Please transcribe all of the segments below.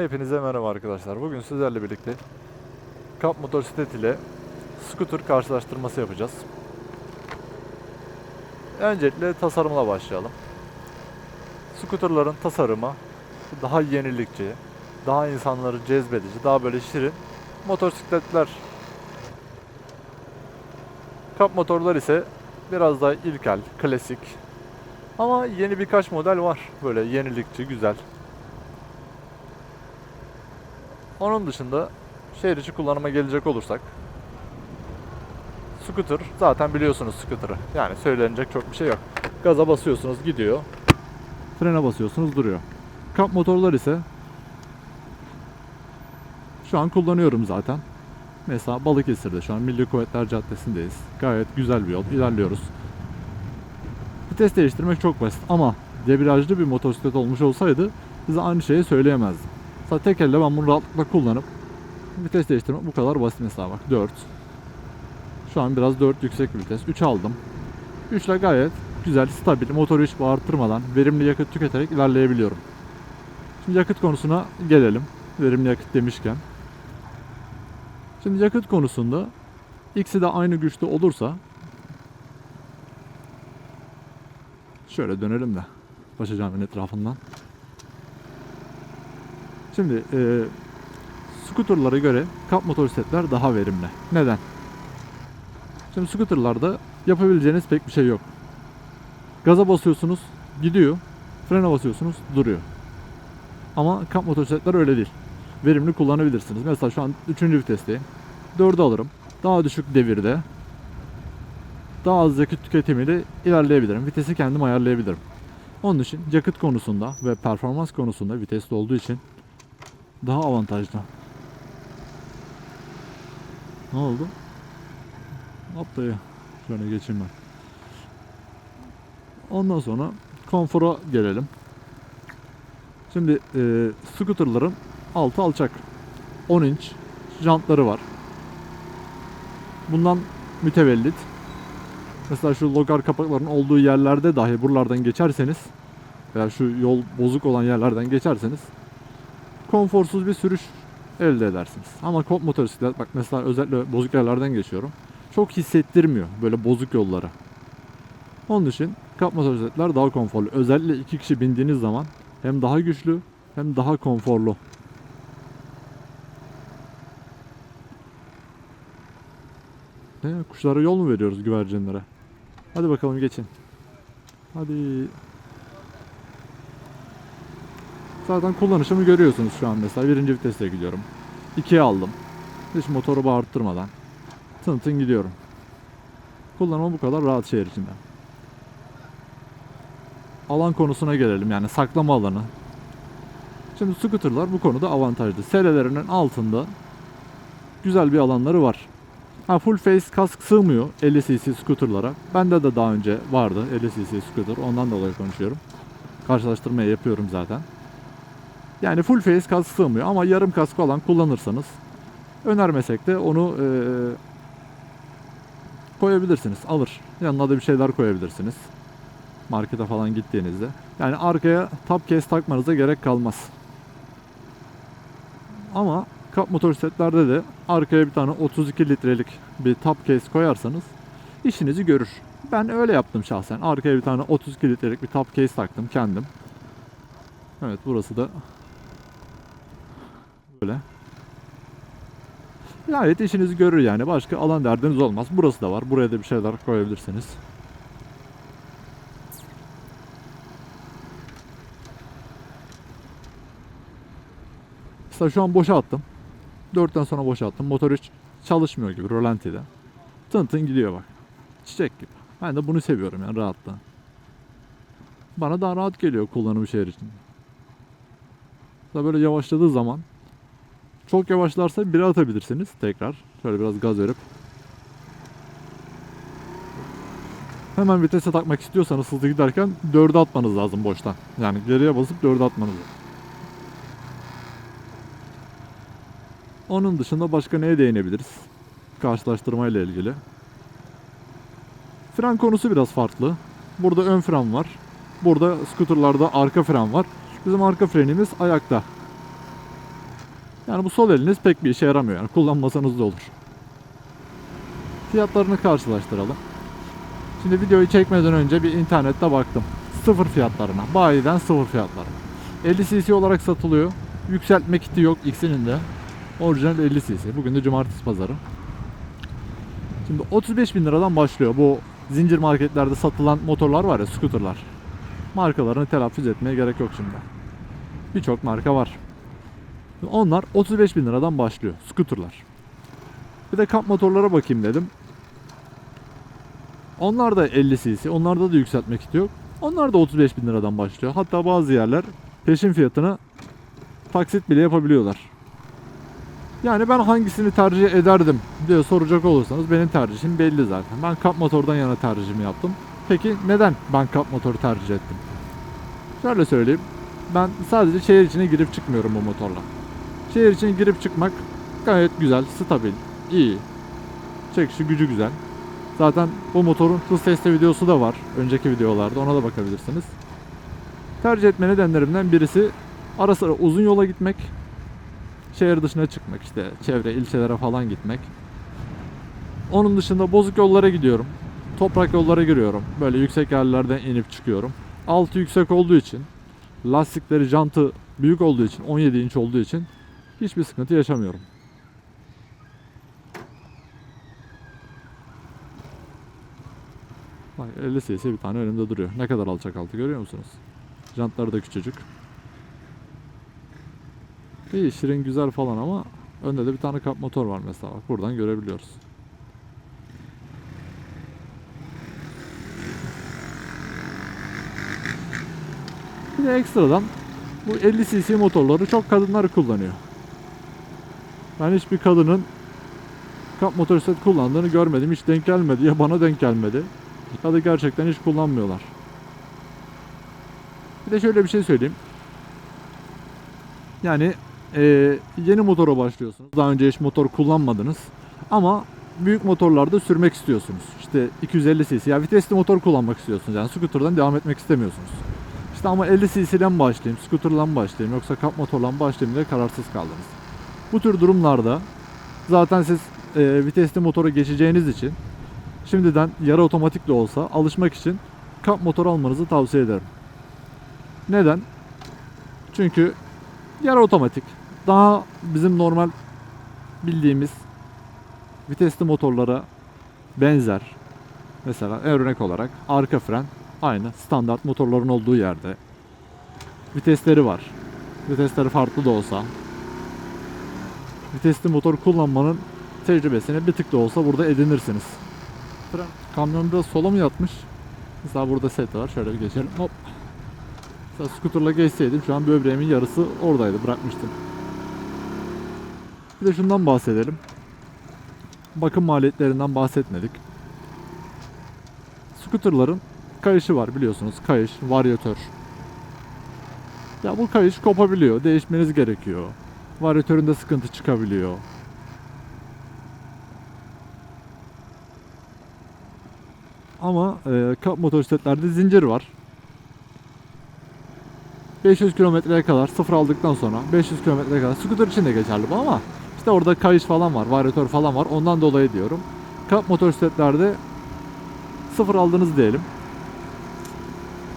Hepinize merhaba arkadaşlar. Bugün sizlerle birlikte Kap motosiklet ile scooter karşılaştırması yapacağız. Öncelikle tasarımla başlayalım. Scooterların tasarımı daha yenilikçi, daha insanları cezbedici, daha böyle şirin motosikletler. Kap motorlar ise biraz daha ilkel, klasik. Ama yeni birkaç model var. Böyle yenilikçi, güzel. Onun dışında şehir içi kullanıma gelecek olursak Scooter zaten biliyorsunuz scooter'ı. Yani söylenecek çok bir şey yok. Gaza basıyorsunuz gidiyor. Frene basıyorsunuz duruyor. Kamp motorlar ise şu an kullanıyorum zaten. Mesela Balıkesir'de şu an Milli Kuvvetler Caddesi'ndeyiz. Gayet güzel bir yol. ilerliyoruz. Vites değiştirmek çok basit ama debriyajlı bir motosiklet olmuş olsaydı size aynı şeyi söyleyemezdim. Zaten tek elle ben bunu rahatlıkla kullanıp vites değiştirmek bu kadar basit mesela bak 4. Şu an biraz 4 yüksek vites. 3 aldım. 3 ile gayet güzel, stabil, motoru hiç bağırtırmadan verimli yakıt tüketerek ilerleyebiliyorum. Şimdi yakıt konusuna gelelim. Verimli yakıt demişken. Şimdi yakıt konusunda ikisi de aynı güçte olursa şöyle dönelim de başacağımın etrafından. Şimdi e, scooterlara göre kap motosikletler daha verimli. Neden? Şimdi scooterlarda yapabileceğiniz pek bir şey yok. Gaza basıyorsunuz, gidiyor. Frene basıyorsunuz, duruyor. Ama kamp motosikletler öyle değil. Verimli kullanabilirsiniz. Mesela şu an 3. vitesteyim. 4'ü alırım. Daha düşük devirde daha az yakıt tüketimiyle ilerleyebilirim. Vitesi kendim ayarlayabilirim. Onun için yakıt konusunda ve performans konusunda vitesli olduğu için daha avantajlı. Ne oldu? Dayı. Şöyle geçeyim ben. Ondan sonra konfora gelelim. Şimdi e, scooterların altı alçak. 10 inç jantları var. Bundan mütevellit. Mesela şu logar kapaklarının olduğu yerlerde dahi buralardan geçerseniz veya şu yol bozuk olan yerlerden geçerseniz konforsuz bir sürüş elde edersiniz. Ama komp motosiklet bak mesela özellikle bozuk yerlerden geçiyorum. Çok hissettirmiyor böyle bozuk yolları. Onun için kamp motosikletler daha konforlu. Özellikle iki kişi bindiğiniz zaman hem daha güçlü hem daha konforlu. Ne kuşlara yol mu veriyoruz güvercinlere? Hadi bakalım geçin. Hadi. Zaten kullanışımı görüyorsunuz şu an mesela. Birinci viteste gidiyorum. İkiye aldım. Hiç motoru bağırttırmadan. Tın tın gidiyorum. Kullanımı bu kadar rahat şehir içinde. Alan konusuna gelelim yani saklama alanı. Şimdi scooterlar bu konuda avantajlı. Selelerinin altında güzel bir alanları var. Ha full face kask sığmıyor 50 cc scooterlara. Bende de daha önce vardı 50 cc scooter. Ondan dolayı konuşuyorum. Karşılaştırmayı yapıyorum zaten. Yani full face kask sığmıyor ama yarım kask falan kullanırsanız önermesek de onu eee, koyabilirsiniz. Alır. Yanına da bir şeyler koyabilirsiniz. Markete falan gittiğinizde. Yani arkaya top case takmanıza gerek kalmaz. Ama kap motosikletlerde de arkaya bir tane 32 litrelik bir top case koyarsanız işinizi görür. Ben öyle yaptım şahsen. Arkaya bir tane 32 litrelik bir top case taktım kendim. Evet burası da böyle. Gayet işinizi görür yani. Başka alan derdiniz olmaz. Burası da var. Buraya da bir şeyler koyabilirsiniz. Mesela şu an boşa attım. 4'ten sonra boşa attım. Motor hiç çalışmıyor gibi rolantide. Tın tın gidiyor bak. Çiçek gibi. Ben de bunu seviyorum yani rahatlığı. Bana daha rahat geliyor kullanımı şehir içinde. Da böyle yavaşladığı zaman çok yavaşlarsa bire atabilirsiniz tekrar. Şöyle biraz gaz verip. Hemen vitese takmak istiyorsanız hızlı giderken 4'e atmanız lazım boştan. Yani geriye basıp 4'e atmanız lazım. Onun dışında başka neye değinebiliriz? Karşılaştırma ile ilgili. Fren konusu biraz farklı. Burada ön fren var. Burada skuterlarda arka fren var. Bizim arka frenimiz ayakta. Yani bu sol eliniz pek bir işe yaramıyor. Yani kullanmasanız da olur. Fiyatlarını karşılaştıralım. Şimdi videoyu çekmeden önce bir internette baktım. Sıfır fiyatlarına. Bayiden sıfır fiyatları. 50 cc olarak satılıyor. Yükseltme kiti yok ikisinin de. Orijinal 50 cc. Bugün de cumartesi pazarı. Şimdi 35 bin liradan başlıyor bu zincir marketlerde satılan motorlar var ya scooterlar. Markalarını telaffuz etmeye gerek yok şimdi. Birçok marka var. Onlar 35 bin liradan başlıyor scooterlar. Bir de kamp motorlara bakayım dedim. Onlar da 50 cc. Onlarda da yükseltme kiti yok. Onlar da 35 bin liradan başlıyor. Hatta bazı yerler peşin fiyatına taksit bile yapabiliyorlar. Yani ben hangisini tercih ederdim diye soracak olursanız benim tercihim belli zaten. Ben kamp motordan yana tercihimi yaptım. Peki neden ben kamp motoru tercih ettim? Şöyle söyleyeyim. Ben sadece şehir içine girip çıkmıyorum bu motorla. Şehir içine girip çıkmak gayet güzel, stabil, iyi. Çekişi gücü güzel. Zaten bu motorun hız testi videosu da var. Önceki videolarda ona da bakabilirsiniz. Tercih etme nedenlerimden birisi ara sıra uzun yola gitmek. Şehir dışına çıkmak işte çevre ilçelere falan gitmek. Onun dışında bozuk yollara gidiyorum. Toprak yollara giriyorum. Böyle yüksek yerlerden inip çıkıyorum. Altı yüksek olduğu için lastikleri jantı büyük olduğu için 17 inç olduğu için hiçbir sıkıntı yaşamıyorum. Bak 50 cc bir tane önümde duruyor. Ne kadar alçak altı görüyor musunuz? Jantları da küçücük. İyi şirin güzel falan ama önde de bir tane kap motor var mesela. Bak buradan görebiliyoruz. Bir de ekstradan bu 50 cc motorları çok kadınlar kullanıyor. Ben hiçbir kadının kap motosiklet kullandığını görmedim. Hiç denk gelmedi ya bana denk gelmedi. Ya da gerçekten hiç kullanmıyorlar. Bir de şöyle bir şey söyleyeyim. Yani e, yeni motora başlıyorsunuz. Daha önce hiç motor kullanmadınız. Ama büyük motorlarda sürmek istiyorsunuz. İşte 250 cc ya vitesli motor kullanmak istiyorsunuz. Yani scooter'dan devam etmek istemiyorsunuz. İşte ama 50 cc'den başlayayım, scooter'dan başlayayım yoksa kap motorla başlayayım diye kararsız kaldınız. Bu tür durumlarda zaten siz e, vitesli motora geçeceğiniz için şimdiden yarı otomatik de olsa alışmak için kap motor almanızı tavsiye ederim. Neden? Çünkü yarı otomatik daha bizim normal bildiğimiz vitesli motorlara benzer. Mesela örnek olarak arka fren aynı standart motorların olduğu yerde. Vitesleri var. Vitesleri farklı da olsa vitesli motor kullanmanın tecrübesini bir tık da olsa burada edinirsiniz. Fren. Kamyon biraz sola mı yatmış? Mesela burada set var. Şöyle bir geçelim. Hop. Mesela skuterla geçseydim şu an böbreğimin yarısı oradaydı. Bırakmıştım. Bir de şundan bahsedelim. Bakım maliyetlerinden bahsetmedik. Skuterların kayışı var biliyorsunuz. Kayış, varyatör. Ya bu kayış kopabiliyor. Değişmeniz gerekiyor. Varyatöründe sıkıntı çıkabiliyor. Ama e, kap motosikletlerde zincir var. 500 kilometreye kadar sıfır aldıktan sonra 500 kilometreye kadar scooter için de geçerli bu ama işte orada kayış falan var, varyatör falan var. Ondan dolayı diyorum. Kap motosikletlerde sıfır aldınız diyelim.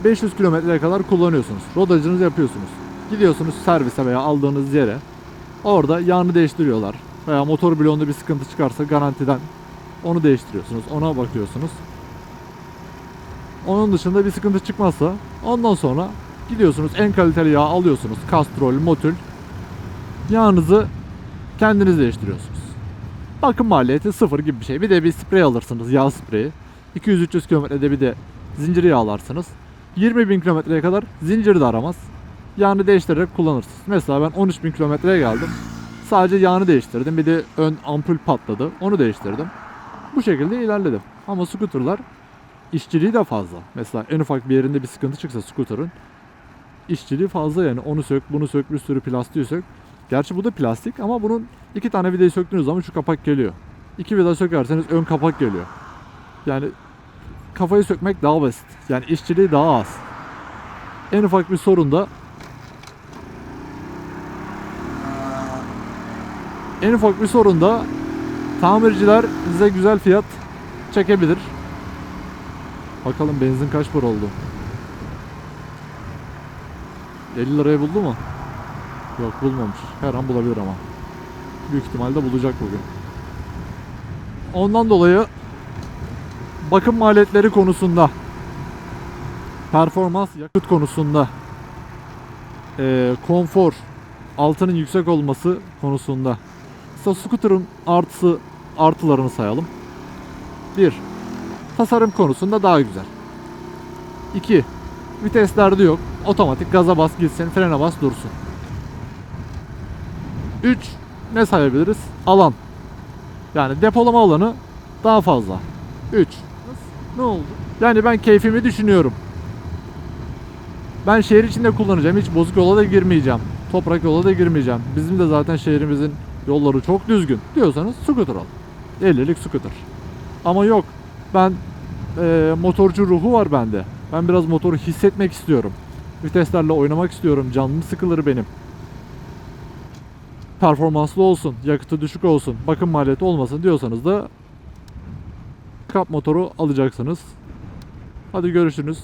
500 kilometreye kadar kullanıyorsunuz. Rodajınızı yapıyorsunuz. Gidiyorsunuz servise veya aldığınız yere. Orada yağını değiştiriyorlar. Veya motor bloğunda bir sıkıntı çıkarsa garantiden onu değiştiriyorsunuz. Ona bakıyorsunuz. Onun dışında bir sıkıntı çıkmazsa ondan sonra gidiyorsunuz en kaliteli yağ alıyorsunuz. Kastrol, Motul. Yağınızı kendiniz değiştiriyorsunuz. Bakım maliyeti sıfır gibi bir şey. Bir de bir sprey alırsınız yağ spreyi. 200-300 kilometrede bir de zinciri yağlarsınız. 20 bin kilometreye kadar zinciri de aramaz. Yağını değiştirerek kullanırsınız. Mesela ben 13 bin kilometreye geldim. Sadece yağını değiştirdim. Bir de ön ampul patladı. Onu değiştirdim. Bu şekilde ilerledim. Ama scooterlar işçiliği de fazla. Mesela en ufak bir yerinde bir sıkıntı çıksa scooter'ın işçiliği fazla yani onu sök bunu sök bir sürü plastiği sök. Gerçi bu da plastik ama bunun iki tane vidayı söktüğünüz zaman şu kapak geliyor. İki vida sökerseniz ön kapak geliyor. Yani kafayı sökmek daha basit. Yani işçiliği daha az. En ufak bir sorun En ufak bir sorunda tamirciler size güzel fiyat çekebilir. Bakalım benzin kaç para oldu? 50 liraya buldu mu? Yok bulmamış. Her an bulabilir ama. Büyük ihtimalle bulacak bugün. Ondan dolayı bakım maliyetleri konusunda performans yakıt konusunda eee, konfor altının yüksek olması konusunda Mesela scooter'ın artısı artılarını sayalım. 1. Tasarım konusunda daha güzel. 2. Viteslerde yok. Otomatik gaza bas gitsin, frene bas dursun. 3. Ne sayabiliriz? Alan. Yani depolama alanı daha fazla. 3. Ne oldu? Yani ben keyfimi düşünüyorum. Ben şehir içinde kullanacağım. Hiç bozuk yola da girmeyeceğim. Toprak yola da girmeyeceğim. Bizim de zaten şehrimizin yolları çok düzgün diyorsanız scooter al. 50'lik scooter. Ama yok. Ben eee, motorcu ruhu var bende. Ben biraz motoru hissetmek istiyorum. Viteslerle oynamak istiyorum. Canım sıkılır benim. Performanslı olsun, yakıtı düşük olsun, bakım maliyeti olmasın diyorsanız da kap motoru alacaksınız. Hadi görüşürüz.